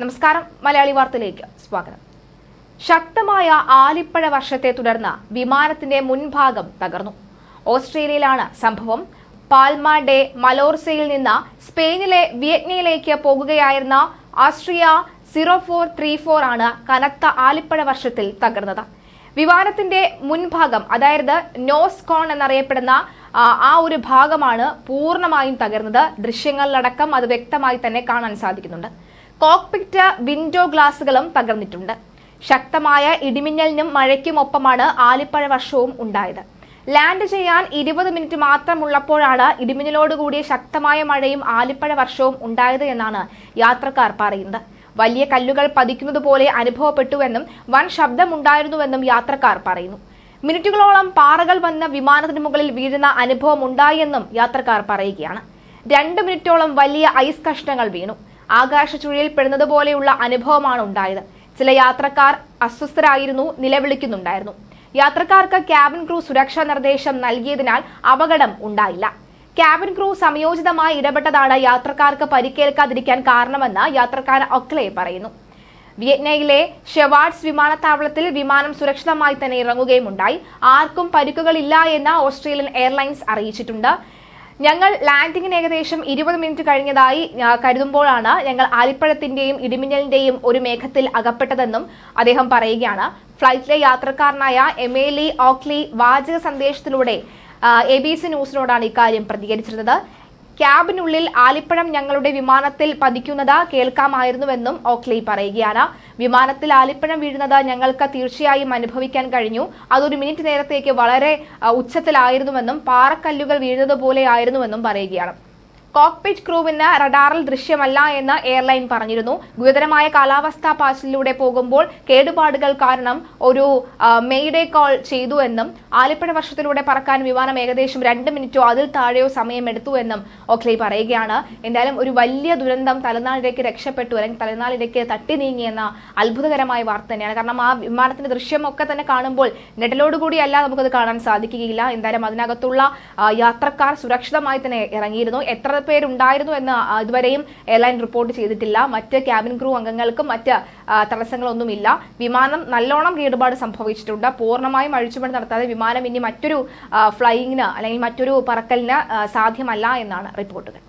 നമസ്കാരം. മലയാളി വാർത്തയിലേക്ക് സ്വാഗതം. ശക്തമായ ആലിപ്പഴ വർഷത്തെ തുടർന്ന് വിമാനത്തിന്റെ മുൻഭാഗം തകർന്നു. ഓസ്ട്രേലിയയിലാണ് സംഭവം. പാൽമ ഡെ മലോർസയിൽ നിന്ന് സ്പെയിനിലെ വിയറ്റ്നയിലേക്ക് പോകുകയായിരുന്ന Austria zero four three four ആണ് കനത്ത ആലിപ്പഴ വർഷത്തിൽ തകർന്നത്. വിമാനത്തിന്റെ മുൻഭാഗം അതായത് നോസ് കോൺ എന്നറിയപ്പെടുന്ന ആ, ഒരു ഭാഗമാണ് പൂർണമായും തകർന്നത്. ദൃശ്യങ്ങളിലടക്കം അത് വ്യക്തമായി തന്നെ കാണാൻ സാധിക്കുന്നുണ്ട്. കോക്പിറ്റ് വിൻഡോ ഗ്ലാസുകളും തകർന്നിട്ടുണ്ട്. ശക്തമായ ഇടിമിന്നലിനും മഴയ്ക്കുമൊപ്പമാണ് ആലിപ്പഴ വർഷവും ഉണ്ടായത്. ലാൻഡ് ചെയ്യാൻ ഇരുപത് മിനിറ്റ് മാത്രമുള്ളപ്പോഴാണ് ഇടിമിന്നലോടുകൂടിയ ശക്തമായ മഴയും ആലിപ്പഴ വർഷവും ഉണ്ടായത് എന്നാണ് യാത്രക്കാർ പറയുന്നത്. വലിയ കല്ലുകൾ പതിക്കുന്നത് പോലെ അനുഭവപ്പെട്ടുവെന്നും വൻ ശബ്ദമുണ്ടായിരുന്നുവെന്നും യാത്രക്കാർ പറയുന്നു. മിനിറ്റുകളോളം പാറകൾ വന്ന് വിമാനത്തിന് മുകളിൽ വീഴുന്ന അനുഭവം ഉണ്ടായെന്നും യാത്രക്കാർ പറയുകയാണ്. രണ്ട് മിനിറ്റോളം വലിയ ഐസ് കഷ്ണങ്ങൾ വീണു. ആകാശ ചുഴിയിൽപ്പെടുന്നത് പോലെയുള്ള അനുഭവമാണ് ഉണ്ടായത് ചില യാത്രക്കാർ അസ്വസ്ഥരായിരുന്നു നിലവിളിക്കുന്നുണ്ടായിരുന്നു. യാത്രക്കാർക്ക് ക്യാബിൻ ക്രൂ സുരക്ഷാ നിർദ്ദേശം നൽകിയതിനാൽ അപകടം ഉണ്ടായില്ല. ക്യാബിൻ ക്രൂ സമയോചിതമായി ഇടപെട്ടതാണ് യാത്രക്കാർക്ക് പരിക്കേൽക്കാതിരിക്കാൻ കാരണമെന്ന് യാത്രക്കാർ ഒക്ലെ പറയുന്നു. വിയറ്റ്നയിലെ ഷെവാർഡ്സ് വിമാനത്താവളത്തിൽ വിമാനം സുരക്ഷിതമായി തന്നെ ഇറങ്ങുകയും ഉണ്ടായി ആർക്കും പരിക്കുകളില്ല എന്ന് ഓസ്ട്രേലിയൻ എയർലൈൻസ് അറിയിച്ചിട്ടുണ്ട്. ഞങ്ങൾ ലാൻഡിങ്ങിന് ഏകദേശം ഇരുപത് മിനിറ്റ് കഴിഞ്ഞതായി കരുതുമ്പോഴാണ് ഞങ്ങൾ ആലിപ്പഴത്തിന്റെയും ഇടിമിന്നലിന്റെയും ഒരു മേഘത്തിൽ അകപ്പെട്ടതെന്നും അദ്ദേഹം പറയുകയാണ്. ഫ്ലൈറ്റിലെ യാത്രക്കാരനായ എമേലി ഓക്ലി വാചക സന്ദേശത്തിലൂടെ എ ബി സി ന്യൂസിനോടാണ് ഇക്കാര്യം പ്രതികരിച്ചിരുന്നത്. ക്യാബിനുള്ളിൽ ആലിപ്പഴം ഞങ്ങളുടെ വിമാനത്തിൽ പതിക്കുന്നത് കേൾക്കാമായിരുന്നുവെന്നും ഓക്ലി പറയുകയാണ്. വിമാനത്തിൽ ആലിപ്പഴം വീഴുന്നത് ഞങ്ങൾക്ക് തീർച്ചയായും അനുഭവിക്കാൻ കഴിഞ്ഞു. അതൊരു മിനിറ്റ് നേരത്തേക്ക് വളരെ ഉച്ചത്തിലായിരുന്നുവെന്നും പാറക്കല്ലുകൾ വീഴുന്നത് പോലെയായിരുന്നുവെന്നും പറയുകയാണ്. കോക്പിറ്റ് ക്രൂവിന് റഡാറിൽ ദൃശ്യമല്ല എന്ന് എയർലൈൻ പറഞ്ഞിരുന്നു. ഗുരുതരമായ കാലാവസ്ഥാ പാച്ചിലൂടെ പോകുമ്പോൾ കേടുപാടുകൾ കാരണം ഒരു മെയ്ഡേ കോൾ ചെയ്തു എന്നും ആലിപ്പഴ വർഷത്തിലൂടെ പറക്കാൻ വിമാനം ഏകദേശം രണ്ട് മിനിറ്റോ അതിൽ താഴെയോ സമയമെടുത്തു എന്നും ഒക്ലി പറയുകയാണ്. എന്തായാലും ഒരു വലിയ ദുരന്തം തലനാളിലേക്ക് രക്ഷപ്പെട്ടു അല്ലെങ്കിൽ തലനാളിലേക്ക് തട്ടി നീങ്ങിയെന്ന അത്ഭുതകരമായ വാർത്ത തന്നെയാണ്. കാരണം ആ വിമാനത്തിന്റെ ദൃശ്യമൊക്കെ തന്നെ കാണുമ്പോൾ നെടലോടുകൂടിയല്ല നമുക്കത് കാണാൻ സാധിക്കുകയില്ല. എന്തായാലും അതിനകത്തുള്ള യാത്രക്കാർ സുരക്ഷിതമായി തന്നെ ഇറങ്ങിയിരുന്നു. എത്ര പേരുണ്ടായിരുന്നു എന്ന് ഇതുവരെയും എയർലൈൻ റിപ്പോർട്ട് ചെയ്തിട്ടില്ല. മറ്റ് ക്യാബിൻ ക്രൂ അംഗങ്ങൾക്കും മറ്റ് തടസ്സങ്ങളൊന്നുമില്ല. വിമാനം നല്ലോണം കേടുപാട് സംഭവിച്ചിട്ടുണ്ട്. പൂർണമായും അഴിച്ചുപണി നടത്താതെ വിമാനം ഇനി മറ്റൊരു ഫ്ലൈയിങ്ങിന് അല്ലെങ്കിൽ മറ്റൊരു പറക്കലിന് സാധ്യമല്ല എന്നാണ് റിപ്പോർട്ടുകൾ.